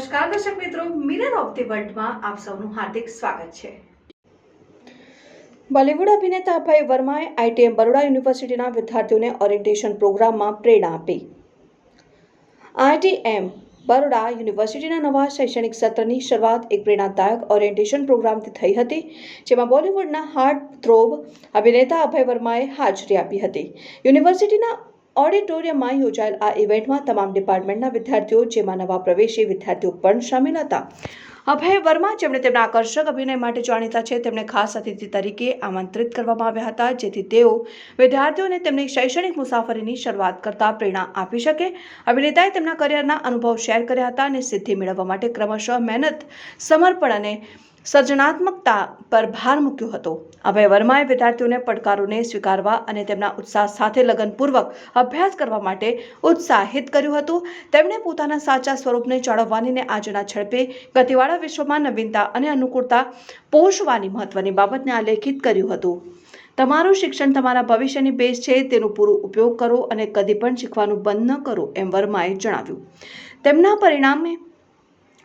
નમસ્કાર દર્શક મિત્રો મિરર ઓફ ધી વર્લ્ડમાં આપ સૌનું હાર્દિક સ્વાગત છે. બોલિવૂડ અભિનેતા અભય વર્માએ આઈટીએમ બરોડા યુનિવર્સિટીના વિદ્યાર્થીઓને ઓરિએન્ટેશન પ્રોગ્રામમાં પ્રેરણા આપી. આઈટીએમ બરોડા યુનિવર્સિટીના નવા શૈક્ષણિક સત્રની શરૂઆત એક પ્રેરણાદાયક ઓરિએન્ટેશન પ્રોગ્રામથી થઈ હતી, જેમાં બોલિવૂડના હાર્ટ થ્રોબ અભિનેતા અભય વર્માએ હાજરી આપી હતી. યુનિવર્સિટીના ઓડિટોરિયમમાં યોજાયેલ આ ઇવેન્ટમાં તમામ ડિપાર્ટમેન્ટના વિદ્યાર્થીઓ, જેમાં નવા પ્રવેશી વિદ્યાર્થીઓ પણ સામેલ હતા. અભય વર્મા, જેમણે તેમના આકર્ષક અભિનય માટે જાણીતા છે, તેમને ખાસ અતિથિ તરીકે આમંત્રિત કરવામાં આવ્યા હતા, જેથી તેઓ વિદ્યાર્થીઓને તેમની શૈક્ષણિક મુસાફરીની શરૂઆત કરતા પ્રેરણા આપી શકે. અભિનેતાએ તેમના કરિયરના અનુભવ શેર કર્યા હતા અને સિદ્ધિ મેળવવા માટે ક્રમશઃ મહેનત, સમર્પણ અને સર્જનાત્મકતા પર ભાર મૂક્યો હતો. અભય વર્માએ વિદ્યાર્થીઓને પડકારોને સ્વીકારવા અને તેમના ઉત્સાહ સાથે લગનપૂર્વક અભ્યાસ કરવા માટે ઉત્સાહિત કર્યું હતું. તેમણે પોતાના સાચા સ્વરૂપને જાળવવાની આજના ઝડપે ગતિવાળા વિશ્વમાં નવીનતા અને અનુકૂળતા પોષવાની મહત્વની બાબતને આલેખિત કર્યું હતું. તમારું શિક્ષણ તમારા ભવિષ્યની બેઝ છે, તેનો પૂરો ઉપયોગ કરો અને કદી પણ શીખવાનું બંધ ન કરો, એમ વર્માએ જણાવ્યું. તેમના પરિણામે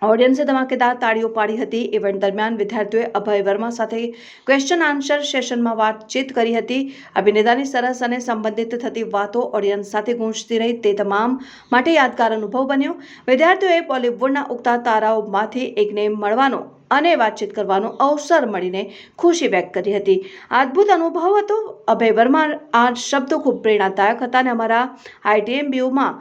ઓડિયન્સે ધમાકેદાર તાળીઓ પાડી હતી. ઇવેન્ટ દરમિયાન વિદ્યાર્થીઓએ અભય વર્મા સાથે ક્વેશ્ચન આન્સર સેશનમાં વાતચીત કરી હતી. અભિનેતાની સરસ અને સંબંધિત થતી વાતો ઓડિયન્સ સાથે ગૂંજતી રહી. તે તમામ માટે યાદગાર અનુભવ બન્યો. વિદ્યાર્થીઓએ બોલિવૂડના ઉગતા તારાઓમાંથી એકને મળવાનો અને વાતચીત કરવાનો અવસર મળીને ખુશી વ્યક્ત કરી હતી. અદ્ભુત અનુભવ હતો. અભય વર્મા આ શબ્દો ખૂબ પ્રેરણાદાયક હતા અને અમારા આઈટીએમ બીયુમાં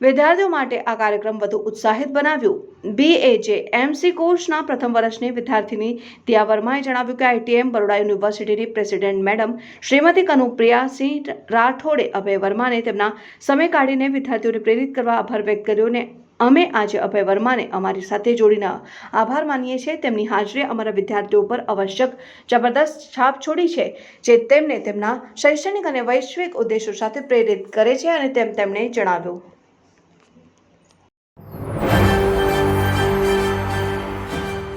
વિદ્યાર્થીઓ માટે આ કાર્યક્રમ વધુ ઉત્સાહિત બનાવ્યું. બીએજે એમસી કોર્સના પ્રથમ વર્ષની વિદ્યાર્થીની દિયા વર્માએ જણાવ્યું કે આઈટીએમ બરોડા યુનિવર્સિટીની પ્રેસિડેન્ટ મેડમ શ્રીમતી કનુપ્રિયાસિંહ રાઠોડે અભય વર્માને તેમના સમય કાઢીને વિદ્યાર્થીઓને પ્રેરિત કરવા આભાર વ્યક્ત કર્યો અને અમે આજે અભય વર્માને અમારી સાથે જોડીને આભાર માનીએ છીએ. તેમની હાજરી અમારા વિદ્યાર્થીઓ પર આવશ્યક જબરદસ્ત છાપ છોડી છે, જે તેમને તેમના શૈક્ષણિક અને વૈશ્વિક ઉદ્દેશો સાથે પ્રેરિત કરે છે અને તેમ તેમણે જણાવ્યું.